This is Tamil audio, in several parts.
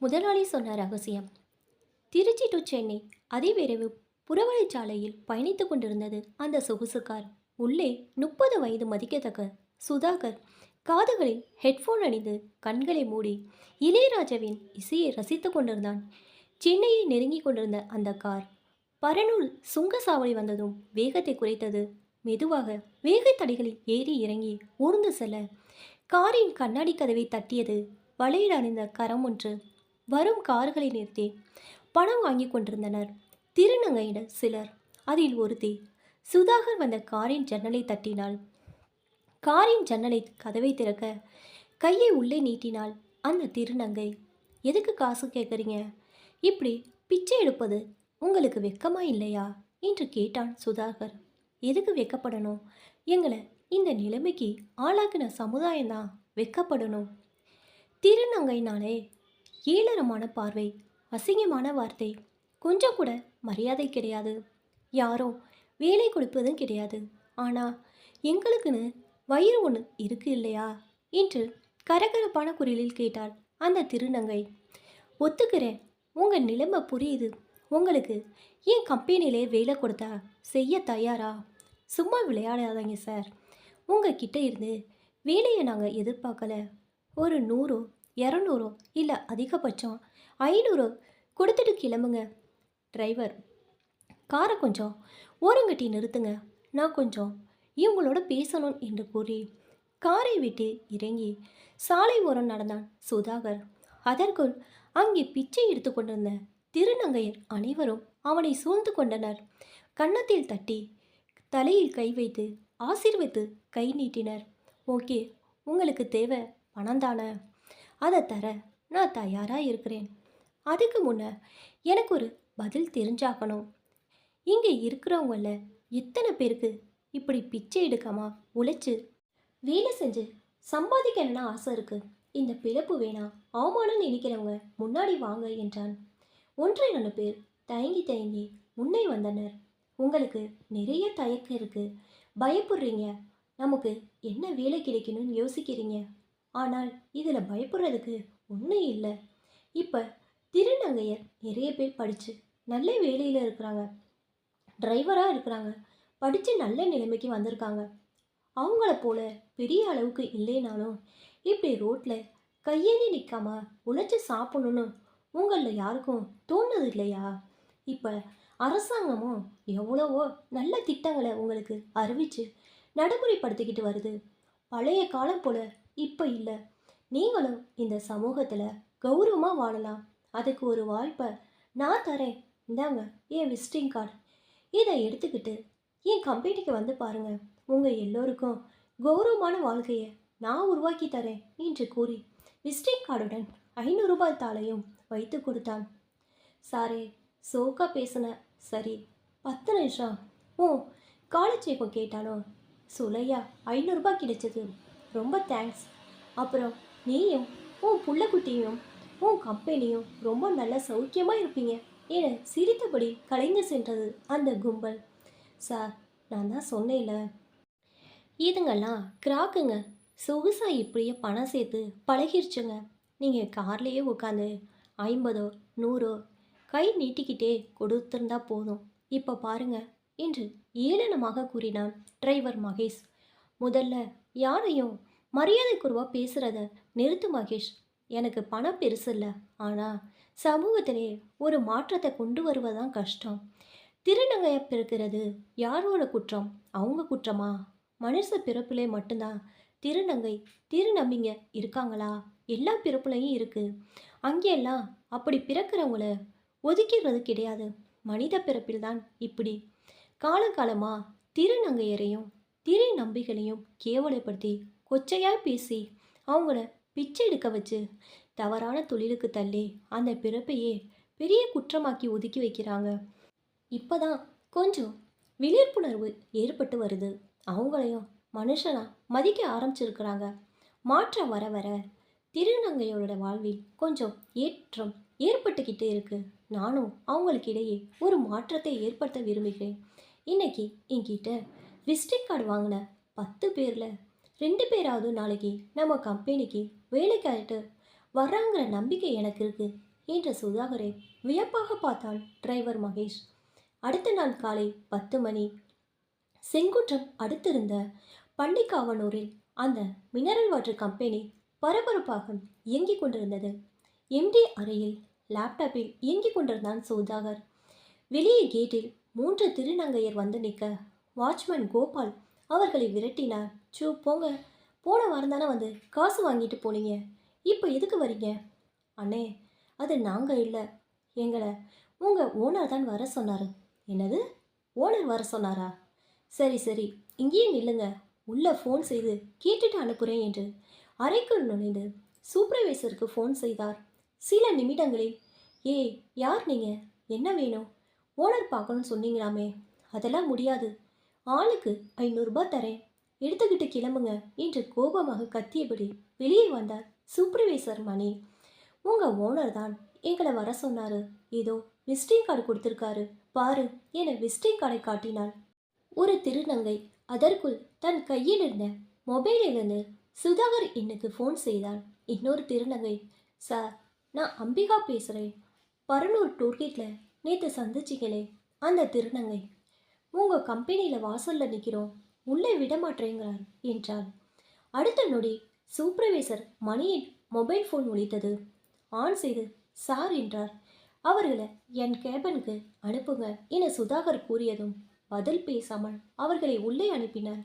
முதலாளி சொன்ன ரகசியம். திருச்சி டு சென்னை அதிவிரைவு புறவழிச்சாலையில் பயணித்துக் கொண்டிருந்தது அந்த சொகுசு கார் உள்ளே முப்பது வயது மதிக்கத்தக்க சுதாகர் காதுகளில் ஹெட்ஃபோன் அணிந்து கண்களை மூடி இளையராஜாவின் இசையை ரசித்துக் கொண்டிருந்தான். சென்னையை நெருங்கி கொண்டிருந்த அந்த கார் பரநூல் சுங்க சாவடி வந்ததும் வேகத்தை குறைத்தது. மெதுவாக வேகத்தடைகளில் ஏறி இறங்கி ஊர்ந்து செல்ல காரின் கண்ணாடி கதவை தட்டியது வளையல் அணிந்த கரம் ஒன்று. வரும் கார்களை நிறுத்தி பணம் வாங்கி கொண்டிருந்தனர். திருநங்கையினர் சிலர் அதில் ஒருத்தி சுதாகர் வந்த காரின் ஜன்னலை தட்டினாள். காரின் ஜன்னலை கதவை திறக்க கையை உள்ளே நீட்டினாள் அந்த திருநங்கை. எதுக்கு காசு கேட்குறீங்க? இப்படி பிச்சை எடுப்பது உங்களுக்கு வெக்கமா இல்லையா? என்று கேட்டான் சுதாகர். எதுக்கு வெக்கப்படணும்? எங்களை இந்த நிலைமைக்கு ஆளாக்கின சமுதாயம்தான் வெக்கப்படணும். திருநங்கைனாலே ஈழரமான பார்வை அசிங்கமான வார்த்தை கொஞ்சம் கூட மரியாதை கிடையாது. யாரும் வேலை கொடுப்பதும் கிடையாது. ஆனால் எங்களுக்குன்னு வயிறு ஒன்று இருக்கு இல்லையா? என்று கரகரப்பான குரலில் கேட்டாள் அந்த திருநங்கை. ஒத்துக்கிறேன் உங்கள் நிலைமை புரியுது. உங்களுக்கு ஏன் கம்பெனியிலே வேலை கொடுத்தா செய்ய தயாரா? சும்மா விளையாடாதீங்க சார். உங்கள் கிட்டே இருந்து வேலையை நாங்கள் எதிர்பார்க்கல. ஒரு நூறோ இரநூறோ? இல்லை அதிகபட்சம். ஐநூறோ? கொடுத்துட்டு கிளம்புங்க. டிரைவர் காரை கொஞ்சம் ஓரங்கட்டி நிறுத்துங்க. நான் கொஞ்சம் இவங்களோட பேசணும் என்று கூறி காரை விட்டு இறங்கி சாலை ஓரம் நடந்தான் சுதாகர். அதற்குள் அங்கே பிச்சை எடுத்து கொண்டிருந்த திருநங்கையர் அனைவரும் அவனை சூழ்ந்து கொண்டனர். கன்னத்தில் தட்டி தலையில் கை வைத்து ஆசீர்வதித்து கை நீட்டினர். ஓகே உங்களுக்கு தேவை பணம் தானே? அதை தர நான் தயாராக இருக்கிறேன். அதுக்கு முன்னே எனக்கு ஒரு பதில் தெரிஞ்சாக்கணும். இங்கே இருக்கிறவங்கள எத்தனை பேருக்கு இப்படி பிச்சை எடுக்காமல் உழைச்சி வேலை செஞ்சு சம்பாதிக்கணும்னு ஆசை இருக்குது இந்த பிழப்பு வேணாம் அவமானம் நினைக்கிறவங்க முன்னாடி வாங்க என்றான். ஒன்றை ரெண்டு பேர் தயங்கி தயங்கி முன்னே வந்தனர். உங்களுக்கு நிறைய தயக்கம் இருக்குது பயப்படுறீங்க. நமக்கு என்ன வேலை கிடைக்கணும்னு யோசிக்கிறீங்க? ஆனால் இதில் பயப்படுறதுக்கு ஒன்றும் இல்லை. இப்போ திருநங்கையர் நிறைய பேர் படித்து நல்ல வேலையில் இருக்கிறாங்க. டிரைவராக இருக்கிறாங்க. படித்து நல்ல நிலைமைக்கு வந்திருக்காங்க. அவங்கள போல பெரிய அளவுக்கு இல்லைனாலும் இப்படி ரோட்டில் கையேந்தி நிற்காம உழைச்சி சாப்பிடணும்னு உங்களில் யாருக்கும் தோணுது இல்லையா? இப்போ அரசாங்கமும் எவ்வளவோ நல்ல திட்டங்களை உங்களுக்கு அறிவித்து நடைமுறைப்படுத்திக்கிட்டு வருது. பழைய காலம் போல இப்போ இல்லை. நீங்களும் இந்த சமூகத்தில் கௌரவமாக வாழலாம். அதுக்கு ஒரு வாய்ப்பை நான் தரேன். இந்தாங்க என் விசிட்டிங் கார்டு. இதை எடுத்துக்கிட்டு என் கம்பெனிக்கு வந்து பாருங்க. உங்கள் எல்லோருக்கும் கௌரவமான வாழ்க்கையை நான் உருவாக்கி தரேன் என்று கூறி விசிட்டிங் கார்டுடன் ஐநூறு ரூபாய் தாளையும் வைத்து கொடுத்தான். சாரே சோக்கா பேசின. சரி பத்து நிமிஷம். ஓ காலேஜ் இப்போ கேட்டானோ சுலையா ஐநூறுரூபா கிடைச்சது. ரொம்ப தேங்க்ஸ் அப்புறம் நீயும் உன் புள்ளக்குட்டியும் உன் கம்பெனியும் ரொம்ப நல்லா சௌக்கியமாக இருப்பீங்க என சிரித்தபடி கலைந்து சென்றது அந்த கும்பல். சார் நான் தான் சொன்னேன்ல. இதுங்கெல்லாம் கிராக்குங்க. சொகுசாக இப்படியே பணம் சேர்த்து பழகிருச்சுங்க. நீங்கள் கார்லேயே உட்காந்து ஐம்பதோ நூறோ கை நீட்டிக்கிட்டே கொடுத்திருந்தா போதும். இப்போ பாருங்க என்று ஏளனமாக கூறினான் டிரைவர் மகேஷ். முதல்ல யாரையும் மரியாதைக்குருவாக பேசுகிறத நிறுத்து மகேஷ். எனக்கு பணம் பெருசு இல்லை. ஆனால் சமூகத்திலே ஒரு மாற்றத்தை கொண்டு வருவதான் கஷ்டம். திருநங்கைய பிறக்கிறது யாரோட குற்றம்? அவங்க குற்றமா? மனுஷ பிறப்பிலே மட்டும்தான் திருநங்கை திருநம்பிங்க இருக்காங்களா? எல்லா பிறப்புலையும் இருக்குது அங்கெல்லாம் அப்படி பிறக்கிறவங்கள ஒதுக்கிறது கிடையாது. மனித பிறப்பில்தான் இப்படி. காலகாலமாக திருநங்கையரையும் திரை நம்பிகளையும் கேவலப்படுத்தி கொச்சையாய் பேசி அவங்கள பிச்சை எடுக்க வச்சு தவறான தொழிலுக்கு தள்ளி அந்த பிறப்பையே பெரிய குற்றமாக்கி ஒதுக்கி வைக்கிறாங்க. இப்போதான் கொஞ்சம் விழிப்புணர்வு ஏற்பட்டு வருது. அவங்களையும் மனுஷனாக மதிக்க ஆரம்பிச்சிருக்கிறாங்க. மாற்றம் வர வர திருநங்கையோட வாழ்வில் கொஞ்சம் ஏற்றம் ஏற்பட்டுக்கிட்டே இருக்கு. நானும் அவங்களுக்கு இடையே ஒரு மாற்றத்தை ஏற்படுத்த விரும்புகிறேன். இன்னைக்கு என்கிட்ட விசிட்டிங் கார்டு வாங்கின பத்து பேரில் ரெண்டு பேராவது நாளைக்கு நம்ம கம்பெனிக்கு வேலைக்காயிட்டு வர்றாங்கிற நம்பிக்கை எனக்கு இருக்குது என்ற சுதாகரை வியப்பாக பார்த்தான் டிரைவர் மகேஷ். அடுத்த நாள் காலை பத்து மணி செங்குன்றம் அடுத்திருந்த பண்டிகாவனூரில் அந்த மினரல் வாட்டர் கம்பெனி பரபரப்பாக இயங்கிக் கொண்டிருந்தது. எம்டி அறையில் லேப்டாப்பில் இயங்கிக் கொண்டிருந்தான் சுதாகர். வெளியே கேட்டில் மூன்று திருநங்கையர் வந்து நிற்க வாட்ச்மேன் கோபால் அவர்களை விரட்டினார். சூ போங்க. போன வாரம் தானே வந்து காசு வாங்கிட்டு போனீங்க. இப்போ எதுக்கு வரீங்க? அண்ணே அது நாங்கள் இல்லை. எங்களை உங்கள் ஓனர் தான் வர சொன்னார். என்னது? ஓனர் வர சொன்னாரா? சரி சரி. இங்கேயும் இல்லைங்க உள்ளே ஃபோன் செய்து கேட்டுட்டு அனுப்புகிறேன் என்று அறைக்குள் நுழைந்து சூப்பர்வைசருக்கு ஃபோன் செய்தார். சில நிமிடங்களில் ஏய் யார் நீங்கள் என்ன வேணும்? ஓனர் பார்க்கணும்னு சொன்னீங்களாமே. அதெல்லாம் முடியாது. ஆளுக்கு ஐநூறுரூபா தரேன். எடுத்துக்கிட்டு கிளம்புங்க என்று கோபமாக கத்தியபடி வெளியே வந்தார் சூப்பர்வைசர் மணி. உங்கள் ஓனர் தான் எங்களை வர சொன்னார். ஏதோ விசிட்டிங் கார்டு கொடுத்துருக்காரு. பாரு என விசிட்டிங் கார்டை காட்டினாள் ஒரு திருநங்கை அதற்குள் தன் கையில் இருந்த மொபைலிலிருந்து சுதாகர் இன்னுக்கு ஃபோன் செய்தாள் இன்னொரு திருநங்கை சார் நான் அம்பிகா பேசுகிறேன் பரனூர் டூர்கேட்டில் நேற்று சந்திச்சிங்களே அந்த திருநங்கை. உங்கள் கம்பெனியில் வாசலில் நிற்கிறோம் உள்ளே விட மாட்டேங்கிறார் என்றார் அடுத்த நொடி சூப்பர்வைசர் மணியின் மொபைல் ஃபோன் ஒழித்தது ஆன் செய்து சார் என்றார். அவர்களை என் கேபனுக்கு அனுப்புங்க என சுதாகர் கூறியதும் பதில் பேசாமல் அவர்களை உள்ளே அனுப்பினார்.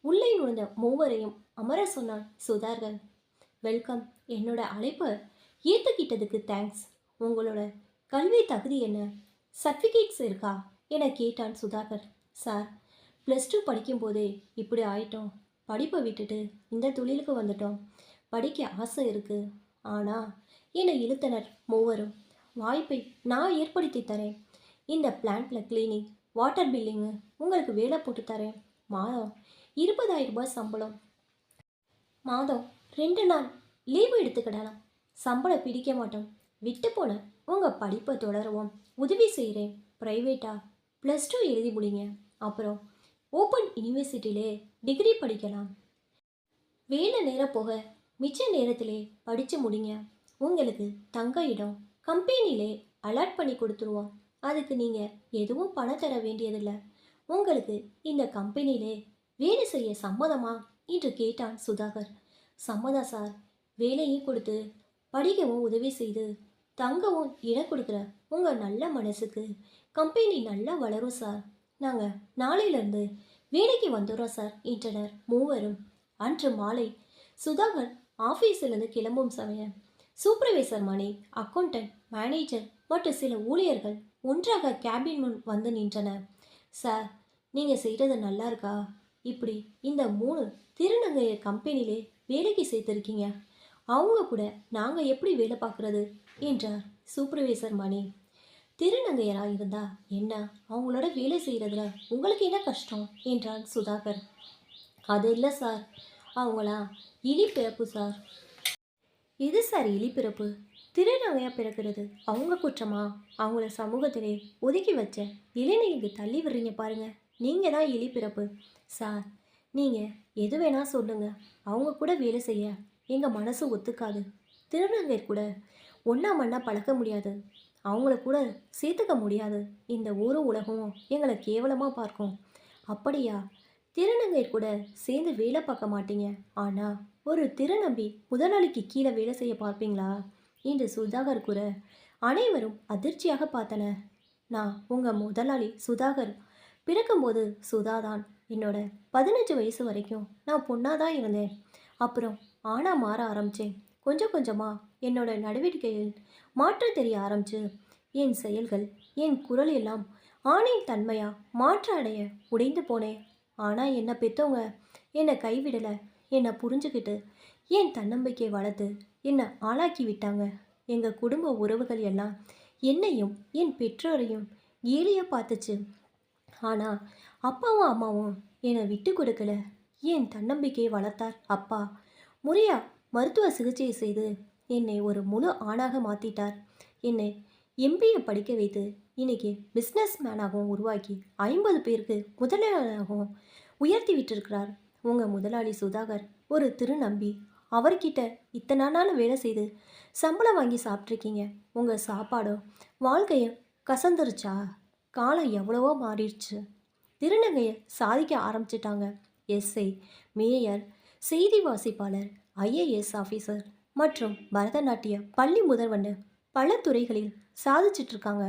உள்ளே நுழைந்த மூவரையும் அமர சொன்னான் சுதாகர். வெல்கம். என்னோட அழைப்பை ஏற்றுக்கிட்டதுக்கு தேங்க்ஸ். உங்களோட கல்வி தகுதி என்ன? சர்டிஃபிகேட்ஸ் இருக்கா? என கேட்டான் சுதாகர். சார் ப்ளஸ் டூ படிக்கும்போதே இப்படி ஆயிட்டோம். படிப்பை விட்டுட்டு இந்த தொழிலுக்கு வந்துட்டோம். படிக்க ஆசை இருக்குது ஆனால் என்னை இழுத்தனர் மூவரும். வாய்ப்பை நான் ஏற்படுத்தி தரேன். இந்த பிளான்ட்டில் கிளீனிங் வாட்டர் பில்லிங்கு உங்களுக்கு வேலை போட்டு தரேன். மாதம் இருபதாயிரம் ரூபாய் சம்பளம். மாதம் ரெண்டு நாள் லீவு எடுத்துக்கிடலாம். சம்பளம் பிடிக்க மாட்டோம். விட்டு போன உங்கள் படிப்பை தொடருவோம். உதவி செய்கிறேன் ப்ரைவேட்டா ப்ளஸ் டூ எழுதி முடிங்க அப்புறம் ஓப்பன் யூனிவர்சிட்டியிலே டிகிரி படிக்கலாம். வேலை நேரம் போக மிச்ச நேரத்திலே படித்து முடிங்க. உங்களுக்கு தங்க இடம் கம்பெனியிலே அலாட் பண்ணி கொடுத்துருவோம். அதுக்கு நீங்கள் எதுவும் பணம் தர வேண்டியதில்லை. உங்களுக்கு இந்த கம்பெனியிலே வேலை செய்ய சம்மதமா? என்று கேட்டான் சுதாகர். சம்மதம் சார். வேலையும் கொடுத்து படிக்கவும் உதவி செய்து தங்கவும் இடம் கொடுக்குற உங்கள் நல்ல மனசுக்கு. கம்பெனி நல்லா வளரும் சார். நாங்கள் நாளையிலேருந்து வேலைக்கு வந்துடுறோம் சார் என்றனர் மூவரும். அன்று மாலை சுதாகர் ஆஃபீஸிலிருந்து கிளம்பும் சமயம். சூப்பர்வைசர் மணி அக்கௌண்டன்ட் மேனேஜர் மற்றும் சில ஊழியர்கள் ஒன்றாக கேபின் முன் வந்து நின்றனர். சார் நீங்கள் செய்கிறது நல்லா இருக்கா? இப்படி இந்த மூணு திருநங்கைய கம்பெனியிலே வேலைக்கு சேர்த்துருக்கீங்க. அவங்க கூட நாங்கள் எப்படி வேலை பார்க்குறது? என்றார் சூப்பர்வைசர் மணி. திருநங்கையரா இருந்தா என்ன? அவங்களோட வேலை செய்கிறதுல உங்களுக்கு என்ன கஷ்டம்? என்றான் சுதாகர். அது இல்லை சார். அவங்களா? இலி பிறப்பு சார். இது சார் இலி பிறப்பு திருநங்கையாக பிறக்கிறது அவங்க குற்றமா? அவங்கள சமூகத்திலே ஒதுக்கி வச்ச இளைஞர்களுக்கு தள்ளி விடுறீங்க பாருங்கள் நீங்கள் தான் இலி பிறப்பு சார் நீங்கள் எது வேணால் சொல்லுங்கள் அவங்க கூட வேலை செய்ய எங்கள் மனசு ஒத்துக்காது. திருநங்கை கூட ஒன்றா மண்ணா பழக்க முடியாது. அவங்கள கூட சேர்த்துக்க முடியாது. இந்த ஒரு உலகமும் எங்களை கேவலமாக பார்க்கும். அப்படியா? திருநங்கை கூட சேர்ந்து வேலை பார்க்க மாட்டீங்க. ஆனால் ஒரு திருநம்பி முதலாளிக்கு கீழே வேலை செய்ய பார்ப்பீங்களா? என்று சுதாகர் கூற அனைவரும் அதிர்ச்சியாக பார்த்தனர். நான் உங்கள் முதலாளி சுதாகர். பிறக்கும்போது சுதா தான். என்னோட பதினஞ்சு வயசு வரைக்கும் நான் பொண்ணாக தான் இருந்தேன். அப்புறம் ஆனால் மாற ஆரம்பித்தேன் கொஞ்சம் கொஞ்சமாக என்னோட நடவடிக்கையில் மாற்றம் தெரிய ஆரம்பிச்சு. என் செயல்கள் என் குரல் எல்லாம் ஆணின் தன்மையாக மாற்ற அடைய உடைந்து போனேன். ஆனால் என்னை பெற்றவங்க என்னை கைவிடலை என்னை புரிஞ்சுக்கிட்டு என் தன்னம்பிக்கை வளர்த்து என்னை ஆளாக்கி விட்டாங்க. எங்கள் குடும்ப உறவுகள் எல்லாம் என்னையும் என் பெற்றோரையும் ஏழையாக பார்த்துச்சு. ஆனால் அப்பாவும் அம்மாவும் என்னை விட்டு கொடுக்கல. என் தன்னம்பிக்கையை வளர்த்தார் அப்பா. முறையா மருத்துவ சிகிச்சை செய்து என்னை ஒரு முழு ஆணாக மாற்றிட்டார் என்னை எம்பிஏ படிக்க வைத்து இன்னைக்கு பிஸ்னஸ் மேனாகவும் உருவாக்கி ஐம்பது பேருக்கு முதலாளியாகவும் உயர்த்தி விட்டிருக்கிறார். உங்கள் முதலாளி சுதாகர் ஒரு திருநம்பி. அவர்கிட்ட இத்தனை நாள் வேலை செய்து சம்பளம் வாங்கி சாப்பிட்ருக்கீங்க உங்கள் சாப்பாடோ வாழ்க்கையும் கசந்துருச்சா? காலம் எவ்வளவோ மாறிடுச்சு. திருநங்கையை சாதிக்க ஆரம்பிச்சிட்டாங்க. எஸ்ஐ மேயர் செய்தி வாசிப்பாளர் ஐஏஎஸ் ஆஃபீஸர் மற்றும் பரதநாட்டிய பள்ளி முதல்வன்னு பல துறைகளில் சாதிச்சிட்டு இருக்காங்க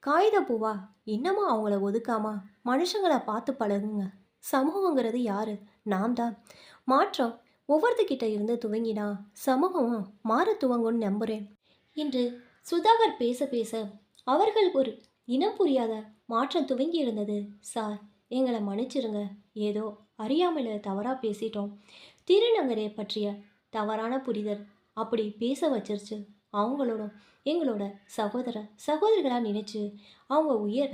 காகித பூவா இன்னமும் அவங்கள ஒதுக்காம மனுஷங்களை பார்த்து பழகுங்க. சமூகங்கிறது யாரு? நாம் தான் மாற்றம் ஒவ்வொருத்தக்கிட்ட இருந்து துவங்கினா சமூகமும் மாற துவங்கும்னு நம்புகிறேன் இன்று சுதாகர் பேச பேச அவர்கள் ஒரு இனம் புரியாத மாற்றம் துவங்கி இருந்தது சார் எங்களை மன்னிச்சிருங்க. ஏதோ அறியாமல் தவறாக பேசிட்டோம். திருநங்கரை பற்றிய தவறான புரிதல் அப்படி பேச வச்சிருச்சு. அவங்களோட எங்களோட சகோதர சகோதரிகளாக நினைச்சு அவங்க உயர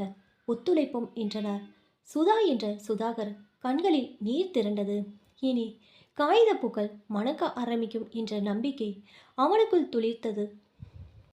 ஒத்துழைப்போம் என்றனர். சுதா என்ற சுதாகர் கண்களில் நீர் திரண்டது. இனி காகித பூக்கள் மணக்க ஆரம்பிக்கும் என்ற நம்பிக்கை அவனுக்குள் துளிர்த்தது.